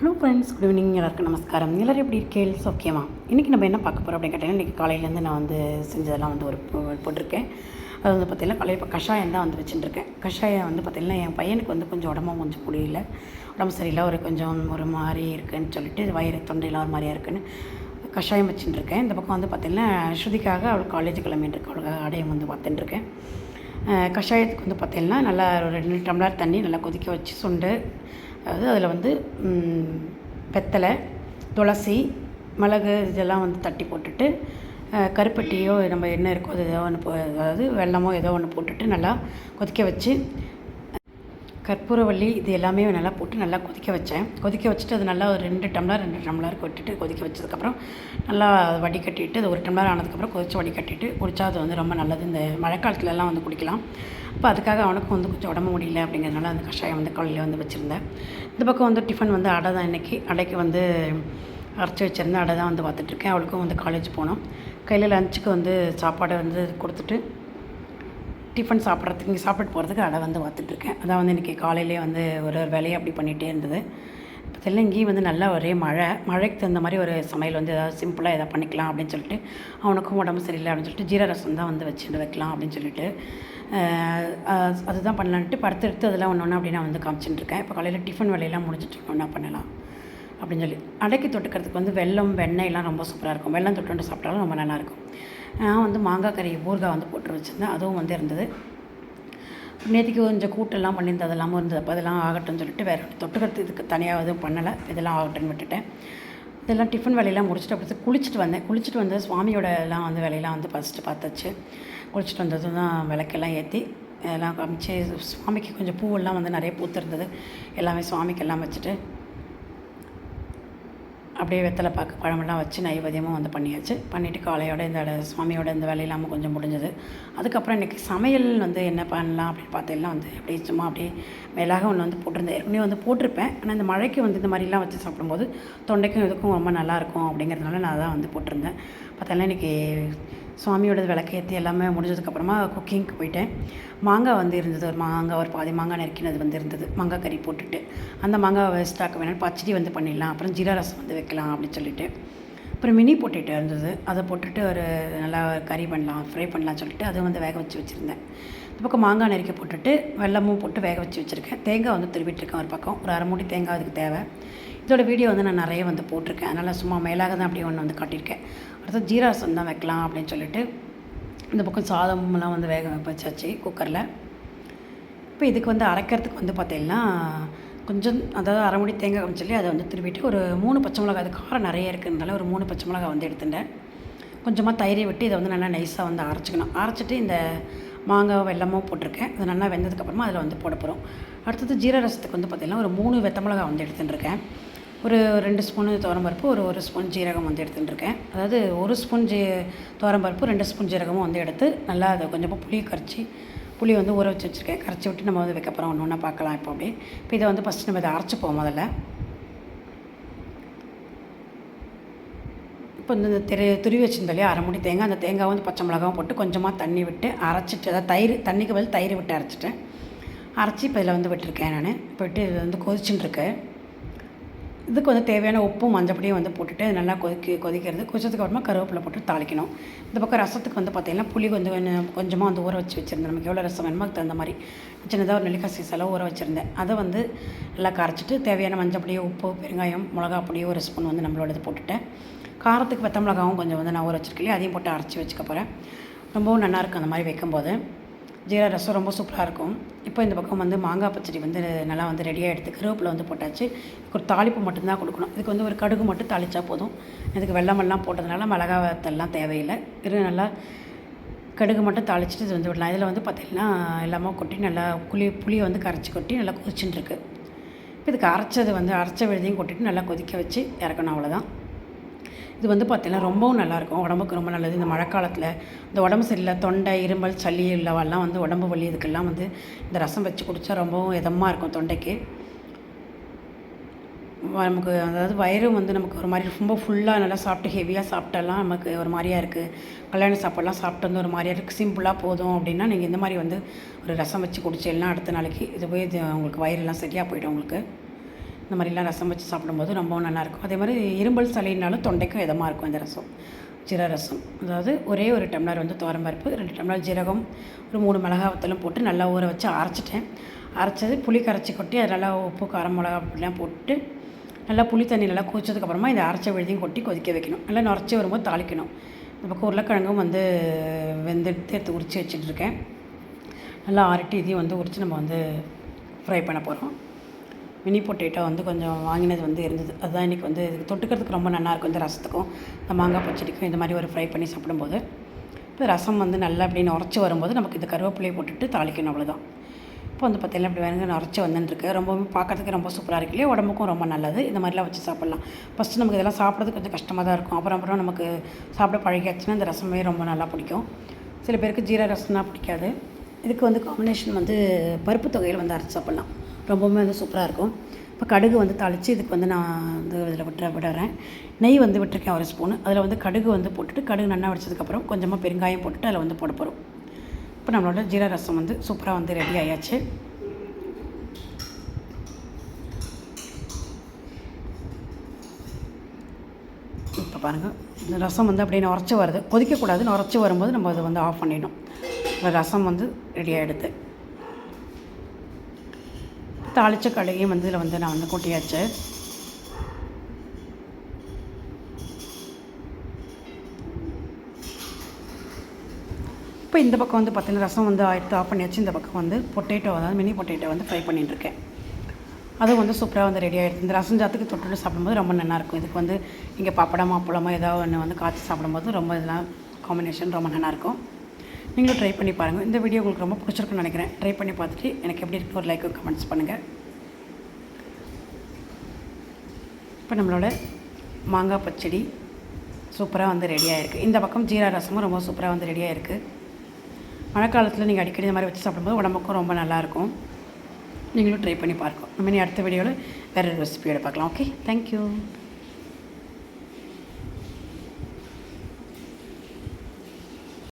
Hello friends good evening எல்லாருக்கும் நமஸ்காரம். எல்லோரும் எப்படி இருக்கேள் ஓகேவா இன்றைக்கி நம்ம என்ன பார்க்க போகிறோம் அப்படின்னு கேட்டிங்கன்னா இன்றைக்கி காலையிலேருந்து நான் வந்து செஞ்சதெல்லாம் வந்து ஒரு போட்டிருக்கேன். அது வந்து பார்த்திங்கன்னா காலையில் இப்போ கஷாயம் தான் வந்து வச்சுட்டுருக்கேன். கஷாயம் வந்து பார்த்திங்கன்னா என் பையனுக்கு வந்து கொஞ்சம் உடம்பும் கொஞ்சம் முடியல. உடம்பு சரியில்லை. ஒரு கொஞ்சம் ஒரு மாதிரி இருக்குன்னு சொல்லிட்டு வயிறு தொண்டையில் ஒரு மாதிரியாக இருக்குன்னு கஷாயம் வச்சுட்டுருக்கேன். இந்த பக்கம் வந்து பார்த்திங்கன்னா ஸ்ருதிக்காக அவள் காலேஜ் கிளம்பிட்டுருக்கு. அவளுக்கு அடையம் வந்து பார்த்துட்டுருக்கேன். கஷாயத்துக்கு வந்து பார்த்திங்கன்னா நல்லா ஒரு ரெண்டு டம்ளர் தண்ணி நல்லா கொதிக்க வச்சு சுண்டு அதாவது அதில் வந்து வெத்தலை துளசி மிளகு இதெல்லாம் வந்து தட்டி போட்டுட்டு கருப்பட்டியோ நம்ம என்ன இருக்கோ அது ஏதோ ஒன்று போ அதாவது வெல்லமோ ஏதோ ஒன்று போட்டுட்டு நல்லா கொதிக்க வச்சு கற்பூரவள்ளி இது எல்லாமே நல்லா போட்டு நல்லா கொதிக்க வச்சேன். கொதிக்க வச்சுட்டு அது நல்லா ஒரு ரெண்டு டம்ளர் ரெண்டு டம்ளர் கொட்டிட்டு கொதிக்க வச்சதுக்கப்புறம் நல்லா வடிகட்டிட்டு அது ஒரு டம்ளர் ஆனதுக்கப்புறம் கொதிச்சு வடிகட்டிட்டு குடித்தா அது வந்து ரொம்ப நல்லது. இந்த மழைக்காலத்துலலாம் வந்து குடிக்கலாம். அப்போ அதுக்காக அவனுக்கும் வந்து கொஞ்சம் உடம்பு முடியல அப்படிங்கிறதுனால அந்த கஷாயம் வந்து காலையில் வந்து வச்சுருந்தேன். இந்த பக்கம் வந்து டிஃபன் வந்து அடை தான் இன்றைக்கி அடைக்கு வந்து அரைச்சி வச்சுருந்தேன் அடை தான் வந்து பார்த்துட்ருக்கேன் அவளுக்கும் வந்து காலேஜ் போனோம். கையில் லஞ்சுக்கு வந்து சாப்பாடை வந்து கொடுத்துட்டு டிஃபன் சாப்பிட்றதுக்கு இங்கே சாப்பிட்டு போகிறதுக்கு அடை வந்து பார்த்துட்ருக்கேன் அதான் வந்து இன்றைக்கி காலையிலே வந்து ஒரு ஒரு வேலையை அப்படி பண்ணிகிட்டே இருந்தது. இப்போ இங்கேயும் வந்து நல்லா ஒரே மழை. மழைக்கு தகுந்த மாதிரி ஒரு சமையல் வந்து ஏதாவது சிம்பிளாக எதாவது பண்ணிக்கலாம் அப்படின்னு சொல்லிட்டு அவனுக்கும் உடம்பு சரியில்லை அப்படின்னு சொல்லிட்டு ஜீரா ரசம் தான் வந்து வச்சுட்டு வைக்கலாம் அப்படின்னு சொல்லிட்டு அதுதான் பண்ணலான்ட்டு படுத்து எடுத்து அதெல்லாம் ஒன்று ஒன்று அப்படி நான் வந்து காமிச்சிட்டு இருக்கேன் இப்போ காலையில் டிஃபன் வேலையெல்லாம் முடிச்சுட்டு ஒன்றா பண்ணலாம் அப்படின்னு சொல்லி. அடைக்கி தொட்டுக்கிறதுக்கு வந்து வெல்லம் வெண்ணெய்லாம் ரொம்ப சூப்பராக இருக்கும். வெல்லம் தொட்டு சாப்பிட்டாலும் ரொம்ப நல்லாயிருக்கும் நான் வந்து மாங்காய் கறி ஊறுகாய் வந்து போட்டு வச்சுருந்தேன். அதுவும் வந்து இருந்தது. நேற்றுக்கு கொஞ்சம் கூட்டெல்லாம் பண்ணியிருந்தது அதெல்லாம் இருந்தது. அப்போ அதெல்லாம் ஆகட்டும்னு சொல்லிட்டு வேறு தொட்டுக்கிறது இதுக்கு தனியாக எதுவும் பண்ணலை. இதெல்லாம் ஆகட்டும்னு விட்டுட்டேன். இதெல்லாம் டிஃபன் வேலையெல்லாம் முடிச்சுட்டு அப்படி குளிச்சுட்டு வந்தேன். குளிச்சுட்டு வந்து சுவாமியோட எல்லாம் வந்து வேலையெல்லாம் வந்து ஃபஸ்ட்டு பார்த்தாச்சு. குளிச்சுட்டு வந்ததும் தான் விளக்கெல்லாம் ஏற்றி எல்லாம் காமிச்சு சுவாமிக்கு கொஞ்சம் பூவெல்லாம் வந்து நிறைய பூத்திருந்தது. எல்லாமே சுவாமிக்கு எல்லாம் வச்சுட்டு அப்படியே வெத்தலை பாக்கு பழமெல்லாம் வச்சு நைவேத்தியமும் வந்து பண்ணியாச்சு. பண்ணிவிட்டு காலையோட இந்த சுவாமியோட இந்த வேலையெல்லாம் கொஞ்சம் முடிஞ்சது. அதுக்கப்புறம் இன்றைக்கி சமையல் வந்து என்ன பண்ணலாம் அப்படின்னு பார்த்தீங்கன்னா வந்து அப்படியே சும்மா அப்படியே மேலாக ஒன்று வந்து போட்டிருந்தேன். ஏற்கனவே வந்து போட்டிருப்பேன். ஆனால் இந்த மழைக்கு வந்து இந்த மாதிரிலாம் வச்சு சாப்பிடும்போது தொண்டைக்கும் இதுக்கும் ரொம்ப நல்லாயிருக்கும் அப்படிங்கிறதுனால நான் தான் வந்து போட்டிருந்தேன். பார்த்தோன்னா இன்றைக்கி சுவாமியோட விளக்கேற்றி எல்லாமே முடிஞ்சதுக்கப்புறமா குக்கிங்க்கு போயிட்டேன். மாங்காய் வந்து இருந்தது ஒரு மாங்காய் ஒரு பாதி மாங்காய் நறுக்கினது வந்து இருந்தது. மாங்காய் கறி போட்டுட்டு அந்த மாங்காய் வேஸ்ட்டாக்க வேணாலும் பச்சடி வந்து பண்ணிடலாம் அப்புறம் ஜீரா ரசம் வந்து வைக்கலாம் அப்படின்னு சொல்லிட்டு. அப்புறம் மினி போட்டுட்டு இருந்தது. அதை போட்டுட்டு ஒரு நல்லா கறி பண்ணலாம் ஃப்ரை பண்ணலாம்னு சொல்லிட்டு அதை வந்து வேக வச்சு வச்சுருந்தேன். இந்த பக்கம் மாங்காய் நறுக்கி போட்டுட்டு வெல்லமும் போட்டு வேக வச்சு வச்சுருக்கேன். தேங்காய் வந்து திருவிட்டுருக்கேன் ஒரு பக்கம். ஒரு அரை மூடி தேங்காய் அதுக்கு தேவை. இதோட வீடியோ வந்து நான் நிறைய வந்து போட்டிருக்கேன். அதனால் சும்மா மேலாக தான் அப்படியே ஒன்று வந்து காட்டியிருக்கேன். அடுத்து ஜீரா ரசம் தான் வைக்கலாம் அப்படின்னு சொல்லிட்டு இந்த பக்கம் சாதம்லாம் வந்து வேக வச்சாச்சு குக்கரில் இப்போ இதுக்கு வந்து அரைக்கிறதுக்கு வந்து பார்த்தீங்கன்னா கொஞ்சம் அதாவது அரை மணி தேங்காய் சொல்லி அதை வந்து திருப்பிட்டு ஒரு மூணு பச்சை மிளகாய் அது காரம் நிறைய இருக்குதுனால ஒரு மூணு பச்சை மிளகாய் வந்து எடுத்துட்டேன். கொஞ்சமாக தயிரை விட்டு இதை வந்து நல்லா நைஸாக வந்து அரைச்சிக்கணும். அரைச்சிட்டு இந்த மாங்காய் வெல்லமும் போட்டிருக்கேன். அது நல்லா வெந்ததுக்கப்புறமா அதில் வந்து போட போகிறோம் அடுத்தது ஜீரா ரசத்துக்கு வந்து பார்த்திங்கன்னா ஒரு மூணு வெத்த மிளகாய் வந்து எடுத்துட்டுருக்கேன். ஒரு ரெண்டு ஸ்பூனு துவரம்பருப்பு ஒரு ஒரு ஸ்பூன் ஜீரகம் வந்து எடுத்துட்டுருக்கேன். அதாவது ஒரு ஸ்பூன் ஜீ துவரம்பருப்பு ரெண்டு ஸ்பூன் ஜீரகமும் வந்து எடுத்து நல்லா அதை கொஞ்சமாக புளி கரைச்சி புளி வந்து ஊற வச்சு வச்சுருக்கேன். கரைச்சி விட்டு நம்ம வந்து வைக்க போகிறோம் ஒன்று ஒன்றா பார்க்கலாம் இப்போ அப்படியே. இப்போ இதை வந்து ஃபஸ்ட்டு நம்ம இதை அரைச்சிப்போம் முதல்ல. இப்போ இந்த திரு துருவி வச்சிருந்தோம் இல்லையா? அரை மணி தேங்காய். அந்த தேங்காய் வந்து பச்சை மிளகாவும் போட்டு கொஞ்சமாக தண்ணி விட்டு அரைச்சிட்டு அதாவது தயிர் தண்ணிக்கு பதில் தயிர் விட்டு அரைச்சிட்டேன். அரைச்சி இப்போ இதில் வந்து விட்டுருக்கேன் நான். இப்போ விட்டு இது வந்து கொதிச்சுட்டுருக்கேன் இதுக்கு வந்து தேவையான உப்பும் மஞ்சப்படியும் வந்து போட்டுட்டு நல்லா கொதிக்க கொதிக்கிறது. கொதிச்சதுக்கு அப்புறமா கருவேப்பிலை போட்டு தாளிக்கணும். இந்த பக்கம் ரசத்துக்கு வந்து பார்த்திங்கன்னா புளி கொஞ்சம் கொஞ்சமாக வந்து ஊற வச்சு வச்சுருந்தேன். நமக்கு எவ்வளோ ரசம் வேணுமோ அதுக்கு தகுந்த மாதிரி. சின்னதாக ஒரு நெல்லிக்காய் சீசெல்லாம் ஊற வச்சுருந்தேன். அதை வந்து நல்லா கரைச்சிட்டு தேவையான மஞ்சப்பொடி உப்பு பெருங்காயம் மிளகா பொடி ஒரு ஸ்பூன் வந்து நம்மளோட இது போட்டுட்டேன். காரத்துக்கு வெத்த மிளகாவும் கொஞ்சம் வந்து நான் ஊற வச்சுருக்கேன் அதையும் போட்டு அரைச்சி வச்சுக்க போகிறேன் ரொம்பவும் நல்லாயிருக்கும் அந்த மாதிரி வைக்கும்போது. ஜீரா ரசம் ரொம்ப சூப்பராக இருக்கும். இப்போ இந்த பக்கம் வந்து மாங்காய் பச்சடி வந்து நல்லா வந்து ரெடியாக எடுத்து கருவேப்பிலை வந்து போட்டாச்சு. இதுக்கு ஒரு தாளிப்பு மட்டும்தான் கொடுக்கணும். இதுக்கு வந்து ஒரு கடுகு மட்டும் தாளித்தா போதும். இதுக்கு வெள்ளமெல்லாம் போட்டதுனால மிளகாத்தெல்லாம் தேவையில்லை. இது நல்லா கடுகு மட்டும் தாளிச்சிட்டு இது வந்து விடலாம். இதில் வந்து பார்த்திங்கன்னா எல்லாமே கொட்டி நல்லா புளி புளியை வந்து கரைச்சி கொட்டி நல்லா கொதிச்சுட்டுருக்கு. இப்போ இதுக்கு அரைச்சது வந்து அரைச்ச விழுதையும் கொட்டிட்டு நல்லா கொதிக்க வச்சு இறக்கணும் அவ்வளோதான் இது வந்து பார்த்திங்கன்னா ரொம்பவும் நல்லாயிருக்கும். உடம்புக்கு ரொம்ப நல்லது. இந்த மழைக்காலத்தில் இந்த உடம்பு சரியில்லை தொண்டை இருமல் சளி இல்லவெல்லாம் வந்து உடம்பு வலி இதுக்கெல்லாம் வந்து இந்த ரசம் வச்சு குடித்தா ரொம்பவும் இதமாக இருக்கும் தொண்டைக்கு. நமக்கு அதாவது வயிறும் வந்து நமக்கு ஒரு மாதிரி ரொம்ப ஃபுல்லாக நல்லா சாப்பிட்டு ஹெவியாக சாப்பிட்டாலாம் நமக்கு ஒரு மாதிரியாக இருக்குது கல்யாண சாப்பாடுலாம் சாப்பிட்டு வந்து ஒரு மாதிரியாக இருக்குது சிம்பிளாக போதும் அப்படின்னா நீங்கள் இந்த மாதிரி வந்து ஒரு ரசம் வச்சு குடிச்சிடலாம் அடுத்த நாளைக்கு இது போய் இது உங்களுக்கு வயிறெல்லாம் சரியாக போயிடும் உங்களுக்கு. இந்த மாதிரிலாம் ரசம் வச்சு சாப்பிடும்போது ரொம்பவும் நல்லாயிருக்கும். அதே மாதிரி இரும்பல் சளினாலும் தொண்டைக்கும் இதமாக இருக்கும் இந்த ரசம். ஜீரக ரசம். அதாவது ஒரே ஒரு டம்ளர் வந்து துவரம்பருப்பு ரெண்டு டம்ளர் ஜீரகம் ஒரு மூணு மிளகாவத்தலும் போட்டு நல்லா ஊற வச்சு அரைச்சிட்டேன். அரைச்சது புளி கரைச்சி கொட்டி அது நல்லா உப்பு காரம் மிளகா அப்படிலாம் போட்டு நல்லா புளி தண்ணி நல்லா கொதிச்சதுக்கப்புறமா இந்த அரைச்ச விழுதையும் கொட்டி கொதிக்க வைக்கணும். நல்லா நுரைச்சி வரும்போது தாளிக்கணும். இந்த பக்கம் உருளைக்கிழங்கும் வந்து வெந்தெடுத்து எடுத்து உரித்து வச்சுட்ருக்கேன் நல்லா ஆறிட்டு இதையும் வந்து உரித்து நம்ம வந்து ஃப்ரை பண்ண போகிறோம் மினி பொட்டேட்டோ வந்து கொஞ்சம் வாங்கினது வந்து இருந்தது. அதுதான் இன்றைக்கி வந்து இதுக்கு தொட்டுக்கிறதுக்கு ரொம்ப நல்லாயிருக்கும் இந்த ரசத்துக்கும் இந்த மாங்காய் பச்சடிக்கும் இந்த மாதிரி ஒரு ஃப்ரை பண்ணி சாப்பிடும்போது. இப்போ ரசம் வந்து நல்லா அப்படி உரைச்சி வரும்போது நமக்கு இந்த கருவேப்பிலையை போட்டுட்டு தாளிக்கணும் அவ்வளோதான் இப்போ வந்து பார்த்தீங்கன்னா இப்படி வேணுங்க உரைச்சி வந்துட்டுருக்கு. ரொம்பவும் பார்க்கறதுக்கு ரொம்ப சூப்பராக இருக்கு இல்லையா? உடம்புக்கும் ரொம்ப நல்லது. இந்த மாதிரிலாம் வச்சு சாப்பிட்லாம். ஃபஸ்ட்டு நமக்கு இதெல்லாம் சாப்பிட்றது கொஞ்சம் கஷ்டமாக தான் இருக்கும். அப்புறம் அப்புறம் நமக்கு சாப்பிட பழகியாச்சுன்னா இந்த ரசமே ரொம்ப நல்லா பிடிக்கும். சில பேருக்கு ஜீரா ரசம்னா பிடிக்காது. இதுக்கு வந்து காம்பினேஷன் வந்து பருப்பு தொகையில் வந்து அரைச்சி சாப்பிட்லாம். ரொம்பவுமே வந்து சூப்பராக இருக்கும். இப்போ கடுகு வந்து தாளித்து இதுக்கு வந்து நான் வந்து இதில் விட்டுற விடுறேன். நெய் வந்து விட்டுருக்கேன் ஒரு ஸ்பூனு அதில் வந்து கடுகு வந்து போட்டுட்டு கடுகு நல்லா வடித்ததுக்கப்புறம் கொஞ்சமாக பெருங்காயம் போட்டுட்டு அதில் வந்து போட போகிறோம் இப்போ நம்மளோட ஜீரா ரசம் வந்து சூப்பராக வந்து ரெடி ஆயாச்சு. இப்போ பாருங்கள் இந்த ரசம் வந்து அப்படியே உரைச்சி வருது. கொதிக்கக்கூடாது உரைச்சி வரும்போது நம்ம அதை வந்து ஆஃப் பண்ணிடணும். ரசம் வந்து ரெடி ஆகிடுது தாளித்த கடையும் வந்து இதில் வந்து நான் வந்து கொட்டியாச்சு. இப்போ இந்த பக்கம் வந்து பார்த்திங்கன்னா ரசம் வந்து ஆயிரத்து ஆஃப் பண்ணியாச்சு. இந்த பக்கம் வந்து பொட்டேட்டோ அதாவது மினி பொட்டேட்டோ வந்து ஃப்ரை பண்ணிட்டுருக்கேன். அதுவும் வந்து சூப்பராக வந்து ரெடி ஆகிடுது இந்த ரசம் ஜாத்துக்கு தொட்டுட்டு சாப்பிடும்போது ரொம்ப நல்லாயிருக்கும் இதுக்கு வந்து இங்கே பப்படம் அப்பளமோ ஏதாவது ஒன்று வந்து காய்ச்சி சாப்பிடும்போது ரொம்ப இதெல்லாம் காம்பினேஷன் ரொம்ப நல்லாயிருக்கும் நீங்களும் ட்ரை பண்ணி பாருங்கள் இந்த வீடியோ உங்களுக்கு ரொம்ப பிடிச்சிருக்குன்னு நினைக்கிறேன். ட்ரை பண்ணி பார்த்துட்டு எனக்கு எப்படி இருக்கு ஒரு லைக் கமெண்ட்ஸ் பண்ணுங்கள் இப்போ நம்மளோட மாங்காய் பச்சடி சூப்பராக வந்து ரெடியாக இருக்குது இந்த பக்கம் ஜீரா ரசமும் ரொம்ப சூப்பராக வந்து ரெடியாக இருக்குது மழைக்காலத்தில் நீங்கள் அடிக்கடி இந்த மாதிரி வச்சு சாப்பிடும்போது உடம்புக்கும் ரொம்ப நல்லாயிருக்கும். நீங்களும் ட்ரை பண்ணி பார்க்கணும் நம்ம இனி அடுத்த வீடியோவில் வேறு ரெசிபியோட பார்க்கலாம். Okay thank you